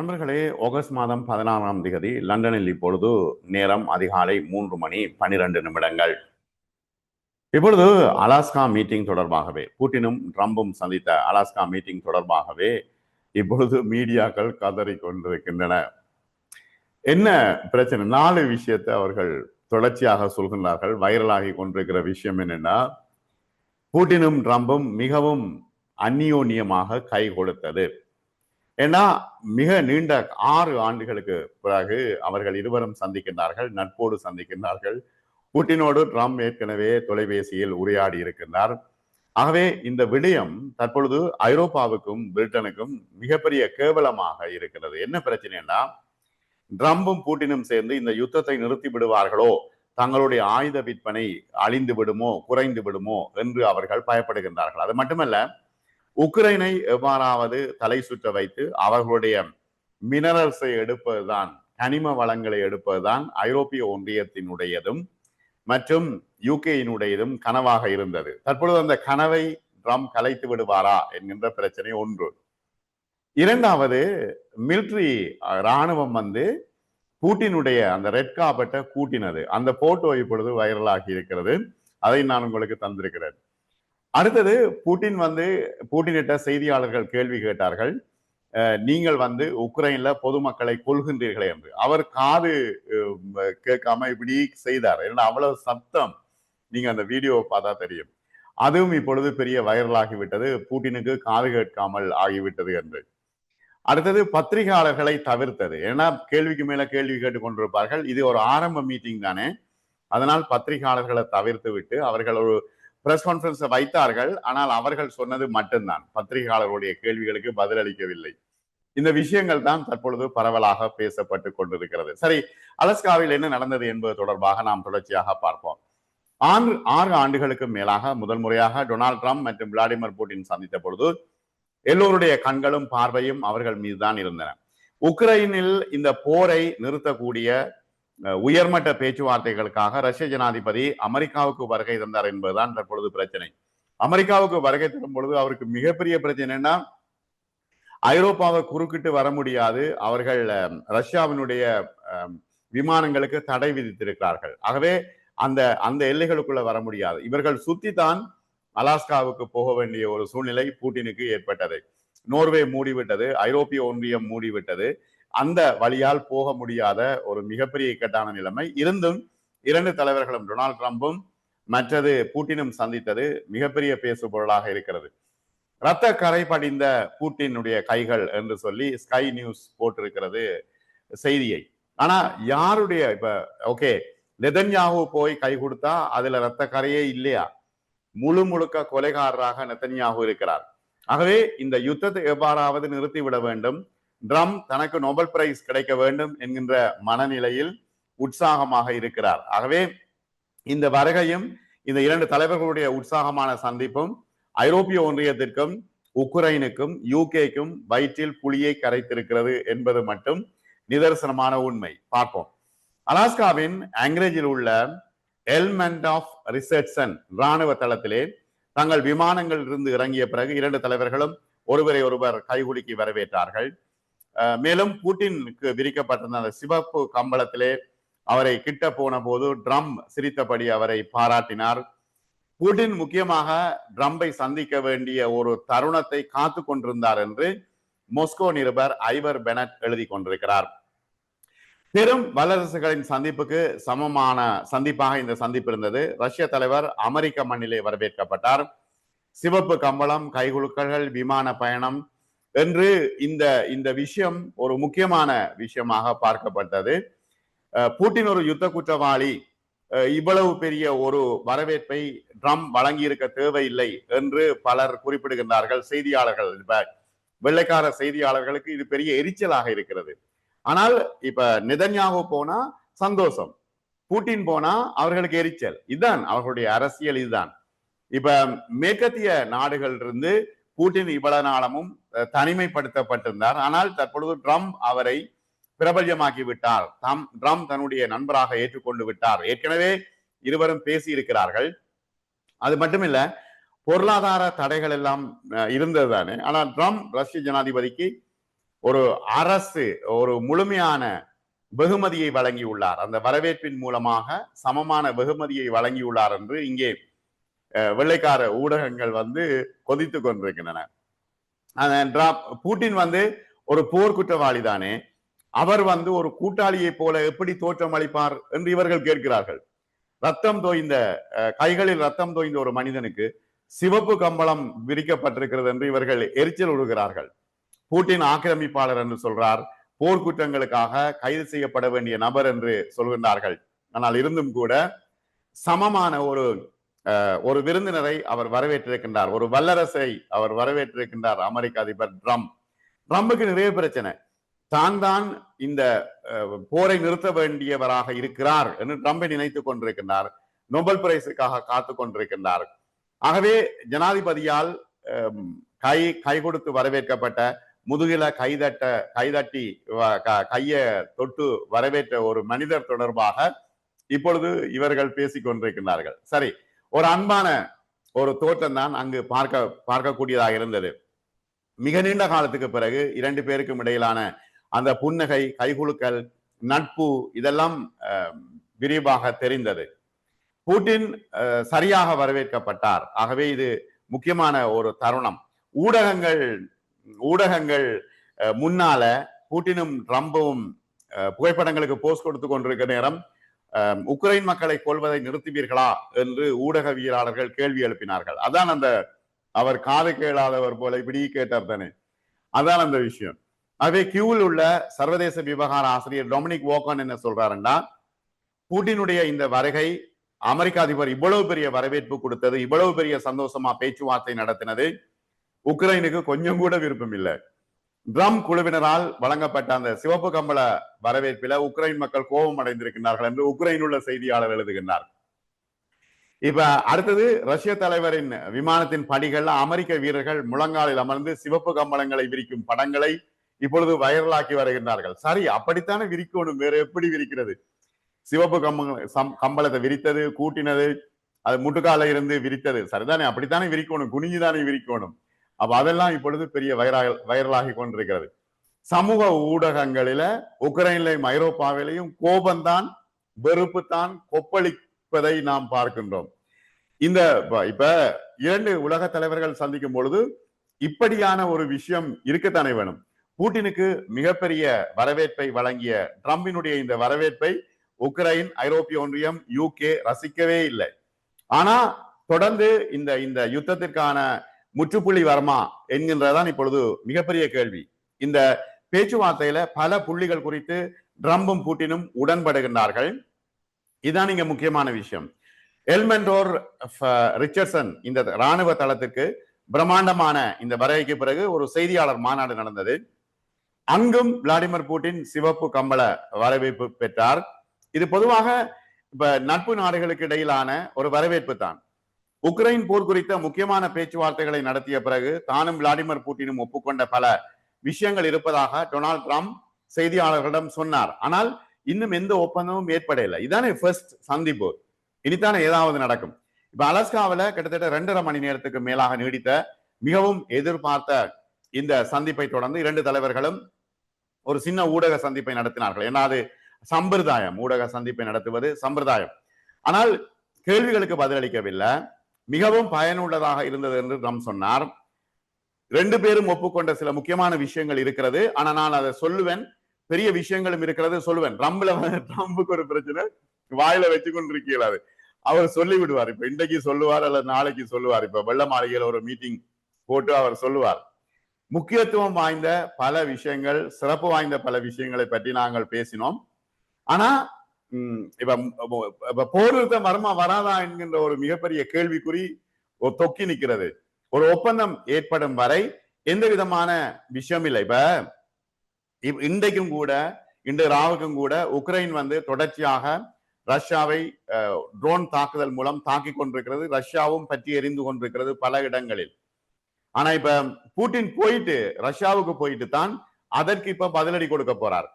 நண்பர்களே ஆகஸ்ட் மாதம் பதினாறாம் தேதி லண்டனில் இப்பொழுது நேரம் அதிகாலை மூன்று மணி பனிரெண்டு நிமிடங்கள். இப்பொழுது அலாஸ்கா மீட்டிங் தொடர்பாகவே புட்டினும் ட்ரம்பும் சந்தித்த அலாஸ்கா மீட்டிங் தொடர்பாகவே இப்பொழுது மீடியாக்கள் கதறி கொண்டிருக்கின்றன. என்ன பிரச்சனை? நாலு விஷயத்தை அவர்கள் தொடர்ச்சியாக சொல்கின்றார்கள். வைரலாகி கொண்டிருக்கிற விஷயம் என்னன்னா பூட்டினும் ட்ரம்பும் மிகவும் அந்நியோன்யமாக கை கொடுத்தது. ஏன்னா மிக நீண்ட ஆறு ஆண்டுகளுக்கு பிறகு அவர்கள் இருவரும் சந்திக்கின்றார்கள் நட்போடு சந்திக்கின்றார்கள். புட்டினோடு ட்ரம்ப் ஏற்கனவே தொலைபேசியில் உரையாடி இருக்கின்றார். ஆகவே இந்த விடயம் தற்பொழுது ஐரோப்பாவுக்கும் பிரிட்டனுக்கும் மிகப்பெரிய கேவலமாக இருக்கிறது. என்ன பிரச்சனைனா ட்ரம்பும் பூட்டினும் சேர்ந்து இந்த யுத்தத்தை நிறுத்தி விடுவார்களோ தங்களுடைய ஆயுத விற்பனை அழிந்து விடுமோ குறைந்து விடுமோ என்று அவர்கள் பயப்படுகின்றார்கள். அது மட்டுமல்ல உக்ரைனை எவ்வாறாவது தலை சுற்ற வைத்து அவர்களுடைய மினரல்ஸை எடுப்பதுதான் கனிம வளங்களை எடுப்பதுதான் ஐரோப்பிய ஒன்றியத்தினுடையதும் மற்றும் யூகேயினுடையதும் கனவாக இருந்தது. தற்பொழுது அந்த கனவை ட்ரம் கலைத்து விடுவாரா என்கின்ற பிரச்சனை ஒன்று. இரண்டாவது மிலிட்ரி இராணுவம் வந்து பூட்டினுடைய அந்த ரெட் காபட்டை கூட்டினது. அந்த போட்டோ இப்பொழுது வைரலாகி இருக்கிறது. அதை நான் உங்களுக்கு தந்திருக்கிறேன். அடுத்தது புட்டின் வந்து புட்டினிட்ட செய்தியாளர்கள் கேள்வி கேட்டார்கள். நீங்கள் வந்து உக்ரைன்ல பொதுமக்களை கொள்கின்றீர்களே என்று. அவர் காது கேட்காம இப்படி செய்தார். ஏன்னா அவ்வளவு சத்தம் நீங்க அந்த வீடியோவை பார்த்தா தெரியும். அதுவும் இப்பொழுது பெரிய வைரலாகிவிட்டது. பூட்டினுக்கு காது கேட்காமல் ஆகிவிட்டது என்று. அடுத்தது பத்திரிகையாளர்களை தவிர்த்தது. ஏன்னா கேள்விக்கு மேல கேள்வி கேட்டுக் கொண்டிருப்பார்கள். இது ஒரு ஆரம்ப மீட்டிங் தானே. அதனால் பத்திரிகையாளர்களை தவிர்த்து விட்டு அவர்கள் ஒரு பிரஸ் கான்பரன்ஸை வைத்தார்கள். ஆனால் அவர்கள் சொன்னது மட்டும்தான். பத்திரிகையாளர்களுடைய கேள்விகளுக்கு பதிலளிக்கவில்லை இந்த விஷயங்கள் தான் தற்பொழுது பரவலாக பேசப்பட்டு கொண்டிருக்கிறது. சரி அலஸ்காவில் என்ன நடந்தது என்பது தொடர்பாக நாம் தொடர்ச்சியாக பார்ப்போம். ஆறு ஆறு ஆண்டுகளுக்கு மேலாக முதல் முறையாக டொனால்ட் ட்ரம்ப் மற்றும் விளாடிமிர் புட்டின் சந்தித்த பொழுது எல்லோருடைய கண்களும் பார்வையும் அவர்கள் மீதுதான் இருந்தன. உக்ரைனில் இந்த போரை நிறுத்தக்கூடிய உயர்மட்ட பேச்சுவார்த்தைகளுக்காக ரஷ்ய ஜனாதிபதி அமெரிக்காவுக்கு வருகை தந்தார் என்பதுதான் தற்பொழுது பிரச்சனை. அமெரிக்காவுக்கு வருகை தரும் பொழுது அவருக்கு மிகப்பெரிய பிரச்சனைனா ஐரோப்பாவை குறுக்கிட்டு வர முடியாது. அவர்கள் ரஷ்யாவினுடைய விமானங்களுக்கு தடை விதித்திருக்கிறார்கள். ஆகவே அந்த அந்த எல்லைகளுக்குள்ள வர முடியாது. இவர்கள் சுத்தித்தான் அலாஸ்காவுக்கு போக வேண்டிய ஒரு சூழ்நிலை பூட்டினுக்கு ஏற்பட்டது. நோர்வே மூடிவிட்டது. ஐரோப்பிய ஒன்றியம் மூடிவிட்டது. அந்த வழியால் போக முடியாத ஒரு மிகப்பெரிய இக்கட்டான நிலைமை. இருந்தும் இரண்டு தலைவர்களும் டொனால்ட் ட்ரம்பும் மற்றது பூட்டினும் சந்தித்தது மிகப்பெரிய பேசு பொருளாக இருக்கிறது. ரத்த கரை படிந்த பூட்டினுடைய கைகள் என்று சொல்லி ஸ்கை நியூஸ் போட்டிருக்கிறது செய்தியை. ஆனா யாருடைய இப்ப ஓகே நெதன்யாகு போய் கை கொடுத்தா அதுல ரத்த கரையே இல்லையா? முழு முழுக்க கொலைகாரராக நெதன்யாகு இருக்கிறார். ஆகவே இந்த யுத்தத்தை எவ்வாறாவது நிறுத்திவிட வேண்டும்? ட்ரம் தனக்கு நோபல் பிரைஸ் கிடைக்க வேண்டும் என்கின்ற மனநிலையில் உற்சாகமாக இருக்கிறார். ஆகவே இந்த வருகையும் இந்த இரண்டு தலைவர்களுடைய உற்சாகமான சந்திப்பும் ஐரோப்பிய ஒன்றியத்திற்கும் உக்ரைனுக்கும் யூகேக்கும் வயிற்றில் புலியை கரைத்திருக்கிறது என்பது மட்டும் நிதர்சனமான உண்மை. பார்ப்போம். அலாஸ்காவின் ஆங்கிரேஜில் உள்ள எல்மெண்ட் ஆஃப் ரிசர்ச்சன் இராணுவ தளத்திலே தங்கள் விமானங்கள் இருந்து இறங்கிய பிறகு இரண்டு தலைவர்களும் ஒருவரை ஒருவர் கைகுலுக்கி வரவேற்றார்கள். மேலும் பூட்டினுக்கு விரிக்கப்பட்டிருந்த அந்த சிவப்பு கம்பளத்திலே அவரை கிட்ட போன போது ட்ரம் சிரித்தபடி அவரை பாராட்டினார். பூட்டின் முக்கியமாக ட்ரம்பை சந்திக்க வேண்டிய ஒரு தருணத்தை காத்து கொண்டிருந்தார் என்று மொஸ்கோ நிருபர் ஐவர் பெனட் எழுதி கொண்டிருக்கிறார். பெரும் வல்லரசுகளின் சந்திப்புக்கு சமமான சந்திப்பாக இந்த சந்திப்பு இருந்தது. ரஷ்ய தலைவர் அமெரிக்க மண்ணிலே வரவேற்கப்பட்டார். சிவப்பு கம்பளம் கைகுலுக்கல்கள் விமான பயணம் என்று இந்த இந்த விஷயம் ஒரு முக்கியமான விஷயமாக பார்க்கப்பட்டது. பூட்டின் ஒரு யுத்த குற்றவாளி இவ்வளவு பெரிய ஒரு வரவேற்பை ட்ரம்ப் வழங்கியிருக்க தேவையில்லை என்று பலர் குறிப்பிடுகின்றார்கள் செய்தியாளர்கள். இப்ப வெள்ளைக்கார செய்தியாளர்களுக்கு இது பெரிய எரிச்சலாக இருக்கிறது. ஆனால் இப்ப நிதன்யாகு போனா சந்தோஷம். பூட்டின் போனா அவர்களுக்கு எரிச்சல். இதுதான் அவர்களுடைய அரசியல் இதுதான். இப்ப மேற்கத்திய நாடுகள் இருந்து பூட்டின் இவ்வளவு நாளமும் தனிமைப்படுத்தப்பட்டிருந்தார். ஆனால் தற்பொழுது ட்ரம்ப் அவரை பிரபல்யமாக்கி விட்டார் தம் ட்ரம்ப் தன்னுடைய நண்பராக ஏற்றுக்கொண்டு விட்டார். ஏற்கனவே இருவரும் பேசி இருக்கிறார்கள் அது மட்டுமில்ல பொருளாதார தடைகள் எல்லாம் இருந்தது தானே ஆனால் ட்ரம்ப் ரஷ்ய ஜனாதிபதிக்கு ஒரு அரசு ஒரு முழுமையான வெகுமதியை வழங்கியுள்ளார். அந்த வரவேற்பின் மூலமாக சமமான வெகுமதியை வழங்கியுள்ளார் என்று இங்கே அஹ், வெள்ளைக்கார ஊடகங்கள் வந்து கொதித்து கொண்டிருக்கின்றன. பூட்டின் வந்து ஒரு போர் குற்றவாளி தானே. அவர் வந்து ஒரு கூட்டாளியை போல எப்படி தோற்றம் அளிப்பார் என்று இவர்கள் கேட்கிறார்கள். ரத்தம் தோய்ந்த கைகளில் ரத்தம் தோய்ந்த ஒரு மனிதனுக்கு சிவப்பு கம்பளம் விரிக்கப்பட்டிருக்கிறது என்று இவர்கள் எரிச்சல் விடுகிறார்கள் பூட்டின் ஆக்கிரமிப்பாளர் என்று சொல்றார். போர்க்குற்றங்களுக்காக கைது செய்யப்பட வேண்டிய நபர் என்று சொல்கின்றார்கள். ஆனால் இருந்தும் கூட சமமான ஒரு ஒரு விருந்தினரை அவர் வரவேற்றிருக்கின்றார். ஒரு வல்லரசை அவர் வரவேற்றிருக்கின்றார் அமெரிக்க அதிபர் ட்ரம்ப். ட்ரம்புக்கு நிறைய பிரச்சனை. தான் தான் இந்த போரை நிறுத்த வேண்டியவராக இருக்கிறார் என்று ட்ரம்பை நினைத்துக் கொண்டிருக்கின்றார். நோபல் பிரைஸுக்காக காத்து கொண்டிருக்கின்றார். ஆகவே ஜனாதிபதியால் கை கை கொடுத்து வரவேற்கப்பட்ட முதுகில கைதட்ட கைதட்டி க- கைய தொட்டு வரவேற்ற ஒரு மனிதர் தொடர்பாக இப்பொழுது இவர்கள் பேசிக் கொண்டிருக்கின்றார்கள். சரி ஒரு அன்பான ஒரு தோற்றம் தான் அங்கு பார்க்க பார்க்கக்கூடியதாக இருந்தது. மிக நீண்ட காலத்துக்கு பிறகு இரண்டு பேருக்கும் இடையிலான அந்த புன்னகை கைகுலுக்கல் நட்பு இதெல்லாம் அஹ், விரிவாக தெரிந்தது. பூட்டின் அஹ், சரியாக வரவேற்கப்பட்டார். ஆகவே இது முக்கியமான ஒரு தருணம். ஊடகங்கள் ஊடகங்கள் அஹ், முன்னால பூட்டினும் ட்ரம்பும் அஹ், புகைப்படங்களுக்கு போஸ்ட் கொடுத்து கொண்டிருக்கிற நேரம் உக்ரைன் மக்களை கொல்வதை நிறுத்துவீர்களா என்று ஊடகவியலாளர்கள் கேள்வி எழுப்பினார்கள். அதான் அந்த அவர் காது கேளாதவர் போல இப்படி கேட்டார் தானே. அதான் அந்த விஷயம். ஆகவே கியூவில் உள்ள சர்வதேச விவகார ஆசிரியர் டொமினிக் ஓகான் என்ன சொல்றாருன்னா புட்டினுடைய இந்த வருகை அமெரிக்க அதிபர் இவ்வளவு பெரிய வரவேற்பு கொடுத்தது இவ்வளவு பெரிய சந்தோஷமா பேச்சுவார்த்தை நடத்தினது உக்ரைனுக்கு கொஞ்சம் கூட விருப்பம் இல்லை. ட்ரம் குழுவினரால் வழங்கப்பட்ட அந்த சிவப்பு கம்பள வரவேற்பில உக்ரைன் மக்கள் கோபம் அடைந்திருக்கிறார்கள் என்று உக்ரைன் உள்ள செய்தியாளர் எழுதுகின்றார். இப்ப அடுத்தது ரஷ்ய தலைவரின் விமானத்தின் படிகள்ல அமெரிக்க வீரர்கள் முழங்காலில் அமர்ந்து சிவப்பு கம்பளங்களை விரிக்கும் படங்களை இப்பொழுது வைரலாக்கி வருகின்றார்கள். சரி அப்படித்தானே விரிக்கணும் வேற எப்படி விரிக்கிறது? சிவப்பு கம்ப கம்பளத்தை விரித்தது கூட்டினது அது முட்டுக்கால இருந்து விரித்தது. சரிதானே அப்படித்தானே விரிக்கணும் குனிஞ்சுதானே விரிக்கணும்? அப்ப அதெல்லாம் இப்பொழுது பெரிய வைரல் வைரலாகி கொண்டிருக்கிறது. சமூக ஊடகங்களில உக்ரைன்லையும் ஐரோப்பாவிலையும் கோபம்தான் வெறுப்பு தான் கொப்பளிப்பதை நாம் பார்க்கின்றோம். இந்த இப்ப- இரண்டு உலக தலைவர்கள் சந்திக்கும் பொழுது இப்படியான ஒரு விஷயம் இருக்கத்தானே வேணும். பூட்டினுக்கு மிகப்பெரிய வரவேற்பை வழங்கிய ட்ரம்பினுடைய இந்த வரவேற்பை உக்ரைன் ஐரோப்பிய ஒன்றியம் யூகே ரசிக்கவே இல்லை. ஆனா தொடர்ந்து இந்த இந்த யுத்தத்திற்கான முற்றுப்புள்ளி வருமா என்கின்றதான் இப்பொழுது மிகப்பெரிய கேள்வி. இந்த பேச்சுவார்த்தையில பல புள்ளிகள் குறித்து ட்ரம்பும் பூட்டினும் உடன்படுகின்றார்கள். இதுதான் இங்க முக்கியமான விஷயம். எல்மெண்டோர் ரிச்சர்சன் இந்த ராணுவ தளத்துக்கு பிரம்மாண்டமான இந்த வரவைக்கு பிறகு ஒரு செய்தியாளர் மாநாடு நடந்தது. அங்கும் விளாடிமிர் புட்டின் சிவப்பு கம்பள வரவேற்பு பெற்றார். இது பொதுவாக இப்ப நட்பு நாடுகளுக்கு இடையிலான ஒரு வரவேற்பு தான் உக்ரைன் போர் குறித்த முக்கியமான பேச்சுவார்த்தைகளை நடத்திய பிறகு தானும் விளாடிமிர் புட்டினும் ஒப்புக்கொண்ட பல விஷயங்கள் இருப்பதாக டொனால்ட் ட்ரம்ப் செய்தியாளர்களிடம் சொன்னார். ஆனால் இன்னும் எந்த ஒப்பந்தமும் ஏற்படையில்லை இதானே ஃபர்ஸ்ட் சந்திப்பு. இனித்தானே ஏதாவது நடக்கும். இப்ப அலஸ்காவில கிட்டத்தட்ட ரெண்டரை மணி நேரத்துக்கு மேலாக நீடித்த மிகவும் எதிர்பார்த்த இந்த சந்திப்பை தொடர்ந்து இரண்டு தலைவர்களும் ஒரு சின்ன ஊடக சந்திப்பை நடத்தினார்கள். ஏன்னா அது சம்பிரதாயம். ஊடக சந்திப்பை நடத்துவது சம்பிரதாயம். ஆனால் கேள்விகளுக்கு பதிலளிக்கவில்லை. மிகவும் பயனுள்ளதாக இருந்தது என்று ட்ரம்ப் சொன்னார். ரெண்டு பேரும் ஒப்புக்கொண்ட சில முக்கியமான விஷயங்கள் இருக்கிறது. ஆனா நான் அதை சொல்லுவேன். பெரிய விஷயங்களும் இருக்கிறது. சொல்லுவேன். ட்ரம்ப்ல ட்ரம்புக்கு ஒரு பிரச்சனை. வாயில வச்சு கொண்டிருக்கிறாரு அவர் சொல்லி விடுவார் இப்ப இன்றைக்கு சொல்லுவார் அல்லது நாளைக்கு சொல்லுவார். இப்ப வெள்ள மாளிகையில ஒரு மீட்டிங் போட்டு அவர் சொல்லுவார். முக்கியத்துவம் வாய்ந்த பல விஷயங்கள் சிறப்பு வாய்ந்த பல விஷயங்களை பற்றி நாங்கள் பேசினோம். ஆனா இப்ப இப்ப போர் வராதா என்கின்ற ஒரு மிகப்பெரிய கேள்விக்குறி தொக்கி நிற்கிறது. ஒரு ஒப்பந்தம் ஏற்படும் வரை எந்த விதமான விஷயம் இல்லை. இப்ப இன்றைக்கும் கூட இன்று ராவுக்கும் கூட உக்ரைன் வந்து தொடர்ச்சியாக ரஷ்யாவை ட்ரோன் தாக்குதல் மூலம் தாக்கி கொண்டிருக்கிறது. ரஷ்யாவும் பற்றி எரிந்து கொண்டிருக்கிறது பல இடங்களில். ஆனா இப்ப பூட்டின் போயிட்டு ரஷ்யாவுக்கு போயிட்டு தான் அதற்கு இப்ப பதிலடி கொடுக்க போறார்.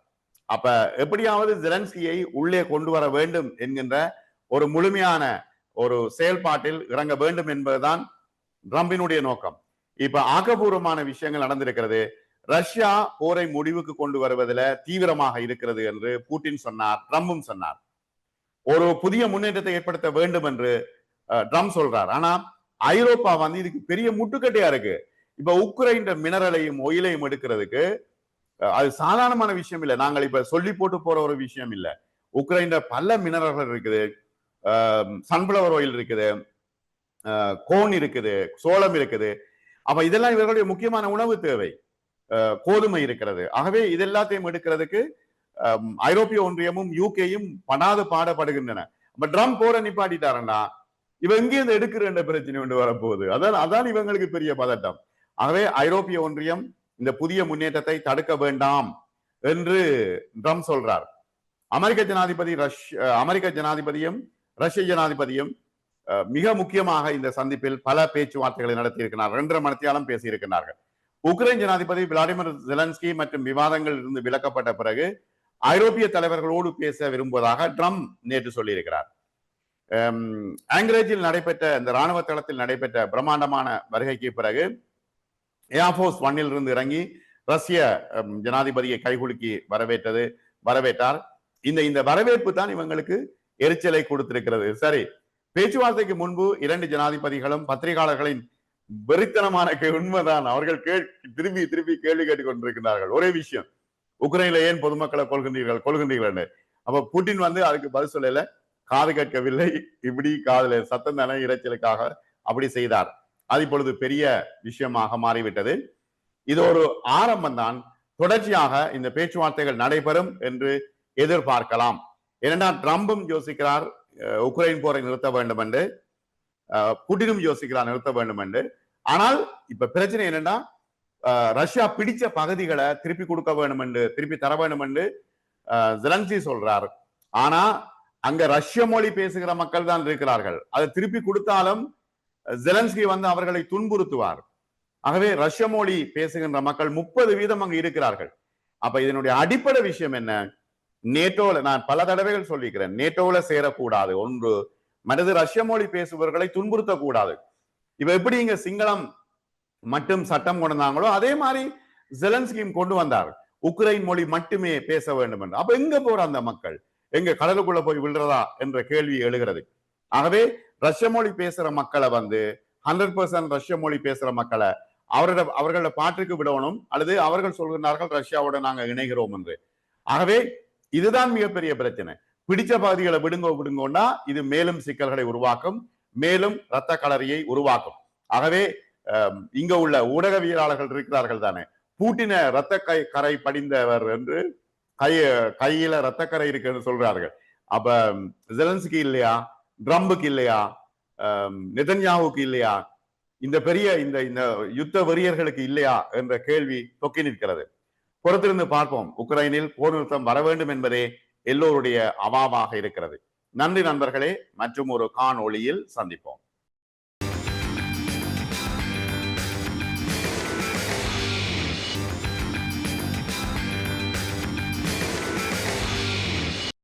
அப்ப எப்படியாவது ஜெலன்ஸ்கியை உள்ளே கொண்டு வர வேண்டும் என்கின்ற ஒரு முழுமையான ஒரு செயல்பாட்டில் இறங்க வேண்டும் என்பதுதான் ட்ரம்பினுடைய நோக்கம். இப்ப ஆக்கப்பூர்வமான விஷயங்கள் நடந்திருக்கிறது. ரஷ்யா போரை முடிவுக்கு கொண்டு வருவதில் தீவிரமாக இருக்கிறது என்று பூட்டின் சொன்னார் ட்ரம்பும் சொன்னார். ஒரு புதிய முன்னேற்றத்தை ஏற்படுத்த வேண்டும் என்று அஹ், ட்ரம்ப் சொல்றார். ஆனா ஐரோப்பா வந்து இதுக்கு பெரிய முட்டுக்கட்டையா இருக்கு. இப்ப உக்ரைன் மினரலையும் ஒயிலையும் எடுக்கிறதுக்கு அது சாதாரணமான விஷயம் இல்லை. நாங்கள் இப்ப சொல்லி போட்டு போற ஒரு விஷயம் இல்லை. உக்ரைன்ல பல மினரல்கள் இருக்குது. சன்ஃபிளவர் ஆயில் இருக்குது. கோன் இருக்குது. சோளம் இருக்குது. அப்ப இதெல்லாம் இவர்களுடைய முக்கியமான உணவு தேவை. அஹ், கோதுமை இருக்கிறது. ஆகவே இது எல்லாத்தையும் எடுக்கிறதுக்கு ஐரோப்பிய ஒன்றியமும் யூகேயும் படாது பாடப்படுகின்றன அப்ப ட்ரம்ப் போற நிப்பாட்டிட்டாருன்னா இவ எங்கேருந்து எடுக்கிற பிரச்சனை ஒன்று வரப்போகுது. அதான் அதான் இவங்களுக்கு பெரிய பதட்டம். ஆகவே ஐரோப்பிய ஒன்றியம் இந்த புதிய முன்னேற்றத்தை தடுக்க வேண்டாம் என்று ட்ரம்ப் சொல்றார். அமெரிக்க ஜனாதிபதி ரஷ் அமெரிக்க ஜனாதிபதியும் ரஷ்ய ஜனாதிபதியும் அஹ், மிக முக்கியமாக இந்த சந்திப்பில் பல பேச்சுவார்த்தைகளை நடத்தியிருக்கிறார். ரெண்டரை மணித்தியாலும் பேசியிருக்கிறார்கள். உக்ரைன் ஜனாதிபதி விளாடிமிர் ஜெலன்ஸ்கி மற்றும் விவாதங்கள் இருந்து விலக்கப்பட்ட பிறகு ஐரோப்பிய தலைவர்களோடு பேச விரும்புவதாக ட்ரம்ப் நேற்று சொல்லியிருக்கிறார். அம், ஆங்கிரேஜில் நடைபெற்ற இந்த ராணுவ தளத்தில் நடைபெற்ற பிரம்மாண்டமான வருகைக்கு பிறகு ஏர்ஃபோர்ஸ் ஒன்னில் இருந்து இறங்கி ரஷ்ய ஜனாதிபதியை கைகுலுக்கி வரவேற்றது வரவேற்றார். இந்த இந்த வரவேற்பு தான் இவங்களுக்கு எரிச்சலை கொடுத்திருக்கிறது. சரி பேச்சுவார்த்தைக்கு முன்பு இரண்டு ஜனாதிபதிகளும் பத்திரிகையாளர்களின் வெறித்தனமான உண்மைதான். அவர்கள் கேள் திரும்பி திரும்பி கேள்வி கேட்டுக் கொண்டிருக்கிறார்கள். ஒரே விஷயம் உக்ரைன்ல ஏன் பொதுமக்களை கொள்கின்றீர்கள் கொள்கின்றீர்கள் அப்ப புட்டின் வந்து அதுக்கு பதில் சொல்லல. காது கேட்கவில்லை. இப்படி காதுல சத்தம் தானே இரைச்சலுக்காக அப்படி செய்தார். அது இப்பொழுது பெரிய விஷயமாக மாறிவிட்டது. இது ஒரு ஆரம்பம் தான் தொடர்ச்சியாக இந்த பேச்சுவார்த்தைகள் நடைபெறும் என்று எதிர்பார்க்கலாம். ஏனென்றால் ட்ரம்பும் யோசிக்கிறார் உக்ரைன் போரை நிறுத்த வேண்டும் என்று புட்டினும் யோசிக்கிறார் நிறுத்த வேண்டும் என்று ஆனால் இப்ப பிரச்சனை என்னன்னா அஹ், ரஷ்யா பிடிச்ச பகுதிகளை திருப்பி கொடுக்க வேண்டும் என்று திருப்பி தர வேண்டும் என்று அஹ், சொல்றார். ஆனா அங்க ரஷ்ய மொழி பேசுகிற மக்கள் தான் இருக்கிறார்கள். அதை திருப்பி கொடுத்தாலும் ஜெலன்ஸ்கி வந்து அவர்களை துன்புறுத்துவார். ஆகவே ரஷ்ய மொழி பேசுகின்ற மக்கள் முப்பது வீதம் அங்கு இருக்கிறார்கள். அப்ப இதனுடைய அடிப்படை விஷயம் என்ன? நேட்டோல நான் பல தடவைகள் சொல்லிக்கிறேன் நேட்டோல சேரக்கூடாது. ஒன்று மனது ரஷ்ய மொழி பேசுபவர்களை துன்புறுத்தக்கூடாது. இப்ப எப்படி இங்க சிங்களம் மட்டும் சட்டம் கொண்டு வந்தாங்களோ அதே மாதிரி ஜெலன்ஸ்கியும் கொண்டு வந்தார். உக்ரைன் மொழி மட்டுமே பேச வேண்டும் என்று. அப்ப எங்க போற அந்த மக்கள்? எங்க கடலுக்குள்ள போய் விழுறதா? என்ற கேள்வி எழுகிறது. ஆகவே ரஷ்ய மொழி பேசுற மக்களை வந்து ஹண்ட்ரட் பர்சன்ட் ரஷ்ய மொழி பேசுற மக்களை அவரோட அவர்களோட பாட்டுக்கு விடணும் அல்லது அவர்கள் சொல்கிறார்கள் ரஷ்யாவோட நாங்க இணைகிறோம் என்று. ஆகவே இதுதான் மிகப்பெரிய பிரச்சனை. பிடிச்ச பகுதிகளை விடுங்கோ விடுங்கோன்னா இது மேலும் சிக்கல்களை உருவாக்கும் மேலும் இரத்த கலரியை உருவாக்கும். ஆகவே இங்க உள்ள ஊடகவியலாளர்கள் இருக்கிறார்கள் தானே. பூட்டின இரத்த கை கரை படிந்தவர் என்று கை கையில இரத்தக்கரை இருக்குன்னு சொல்றார்கள். அப்ப ஜெலன்ஸ்கி இல்லையா? ட்ரம்புக்கு இல்லையா? நிதன்யாவுக்கு இல்லையா? இந்த பெரிய இந்த இந்த யுத்த வெறியர்களுக்கு இல்லையா? என்ற கேள்வி தொக்கி நிற்கிறது. பொறுத்திருந்து பார்ப்போம். உக்ரைனில் போர் நிறுத்தம் வர வேண்டும் என்பதே எல்லோருடைய அவாவாக இருக்கிறது. நன்றி நண்பர்களே. மற்றும் ஒரு காணொளியில் சந்திப்போம்.